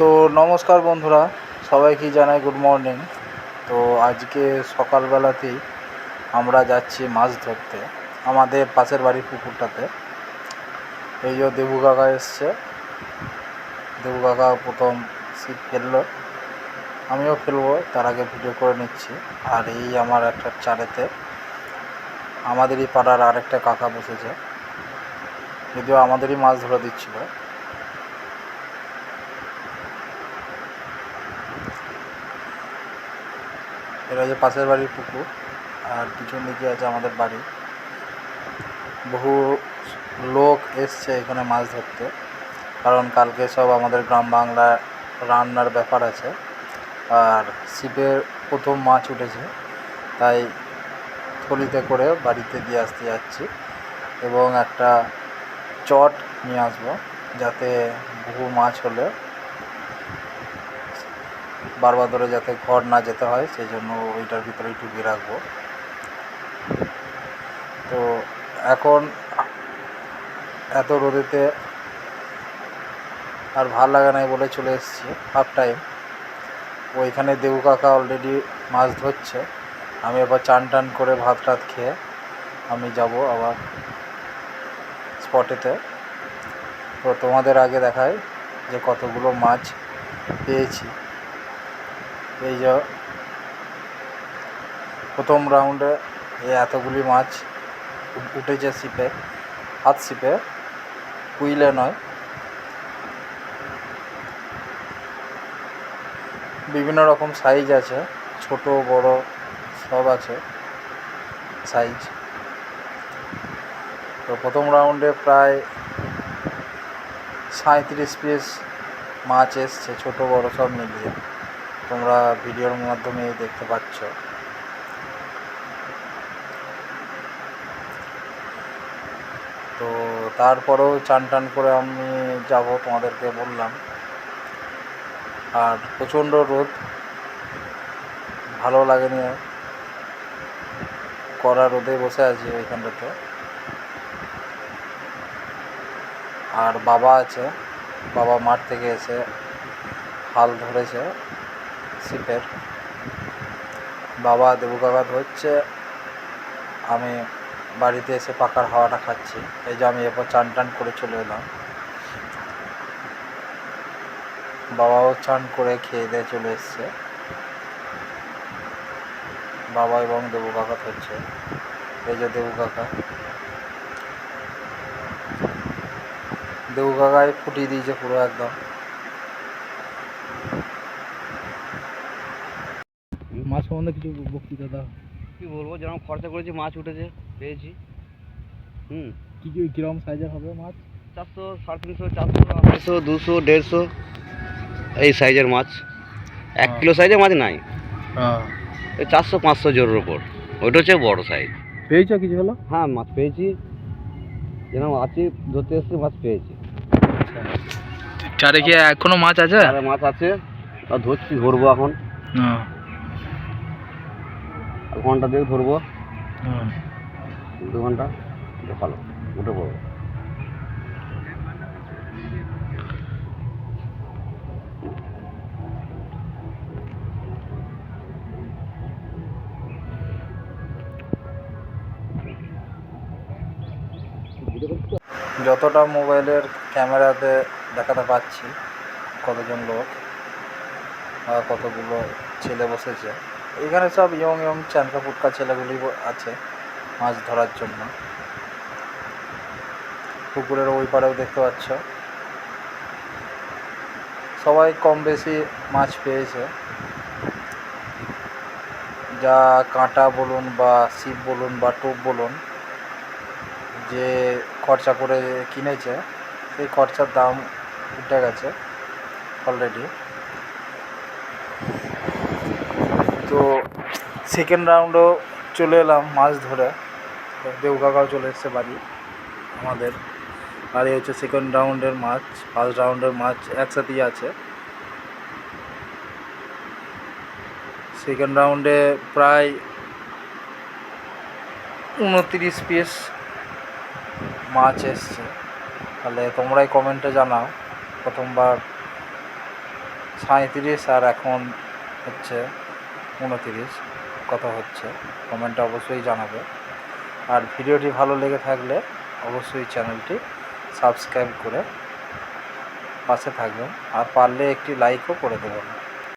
তো নমস্কার বন্ধুরা, সবাইকে জানাই গুড মর্নিং তো আজকে সকালবেলাতেই আমরা যাচ্ছি মাছ ধরতে, আমাদের পাশের বাড়ির পুকুরটাতে। এই যে দেবু কাকা এসছে। দেবু কাকা প্রথম ছিপ ফেলল। আমিও ফেলব, তার আগে ভিডিও করে নিচ্ছি। আর এই আমার একটা চারেতে, আমাদেরই পাড়ার আরেকটা কাকা বসেছে। যদিও আমাদেরই মাছ ধরে দিচ্ছিল। এটা হচ্ছে পাশের বাড়ির পুকুর, আর পিছন দিকে আছে আমাদের বাড়ি। বহু লোক এসছে এখানে মাছ ধরতে, কারণ কালকে সব আমাদের গ্রাম বাংলায় রান্নার ব্যাপার আছে। আর ছিপের প্রথম মাছ উঠেছে, তাই থলিতে করে বাড়িতে দিয়ে আসতে যাচ্ছি এবং একটা চট নিয়ে আসব, যাতে বহু মাছ হলে বারবার ধরে যাতে ঘর না যেতে হয় সেই জন্য ওইটার ভিতরেই ঢুকিয়ে রাখব। তো এখন এত রোদেতে আর ভালো লাগে নাই বলে চলে এসেছি হাফ টাইম ওইখানে দেবু কাকা অলরেডি মাছ ধরছে। আমি এবার চান টান করে ভাত টাত খেয়ে আমি যাব আবার স্পটেতে তো তোমাদের আগে দেখায় যে কতগুলো মাছ পেয়েছি। এই যে প্রথম রাউন্ডে এই এতগুলি মাছ উঠেছে ছিপে, হাত ছিপে, কুইলে নয়। বিভিন্ন রকম সাইজ আছে, ছোট, বড়, সব আছে সাইজ তো প্রথম রাউন্ডে প্রায় সাঁত্রিশ পিস মাছ এসছে, ছোটো, বড়, সব মিলিয়ে। তোমরা ভিডিওর মাধ্যমে দেখতে পাচ্ছ। তো তারপরেও চান টান করে আমি যাব তোমাদেরকে বললাম। আর প্রচণ্ড রোদ। ভালো লাগেনি। কড়া রোদে বসে আছি ওইখানটাতে আর বাবা আছে। বাবা মাঠ থেকে এসে হাল ধরেছে। ছিপের বাবা দেবু কাকা ধরছে আমি বাড়িতে এসে পাকার হাওয়াটা খাচ্ছি। এই যে আমি এরপর চান টান করে চলে এলাম। বাবাও চান করে খেয়ে দিয়ে চলে এসছে। বাবা এবং দেবু কাকা ধরছে এই যে দেবু কাকা দেবু কাকাই ফুটিয়ে দিয়েছে পুরো একদম। মাছ সম্বন্ধে কিছু বক্তৃতা দাও। কি বলব যেরকম খরচা করেছি মাছ উঠেছে পেয়েছি। হুম। কী কী কীরকম সাইজের হবে মাছ? চারশো সাড়ে তিনশো চারশো আড়াইশো দুশো দেড়শো এই সাইজের মাছ। এক হ্যাঁ। কিলো সাইজের মাছ নাই। হ্যাঁ। এই চারশো পাঁচশো জোরের ওপর ওইটা হচ্ছে বড় সাইজ পেয়েছ কিছু হলো? হ্যাঁ মাছ পেয়েছি। যেরকম আছি ধরতে এসেছি মাছ পেয়েছি। চারে কি এখনও মাছ আছে? আরে মাছ আছে। তা ধরছি ধরবো এখন। হ্যাঁ। ঘণ্টা দিয়ে ধরবো। দু ঘণ্টা ভালো উঠে পড়ব। যতটা মোবাইলের ক্যামেরাতে দেখাতে পাচ্ছি কতজন লোক আর কতগুলো ছেলে বসেছে এখানে সব ইয়ং ইয়ং চ্যানকা ফুটকা ছেলেগুলি আছে মাছ ধরার জন্য। পুকুরের ওই পাড়েও দেখতে পাচ্ছ। সবাই কম বেশি মাছ পেয়েছে। যা কাঁটা বলুন বা ছিপ বলুন বা টোপ বলুন, যে খরচা করে কিনেছে, সেই খরচার দাম উঠে গেছে অলরেডি তো সেকেন্ড রাউন্ডও চলে এলাম মাছ ধরে। দেউ কাকাও চলে এসছে বাড়ি, আমাদের। এই হচ্ছে সেকেন্ড রাউন্ডের মাছ ফার্স্ট রাউন্ডের মাছ একসাথেই আছে। সেকেন্ড রাউন্ডে প্রায় উনত্রিশ পিস মাছ এসছে। তাহলে তোমরাই কমেন্টে জানাও, প্রথমবার সাঁত্রিশ আর এখন হচ্ছে উনতিরিশ, কথা হচ্ছে। কমেন্টে অবশ্যই জানাবে। আর ভিডিওটি ভালো লেগে থাকলে অবশ্যই চ্যানেলটি সাবস্ক্রাইব করে পাশে থাকবেন। আর পারলে একটি লাইকও করে দেবেন।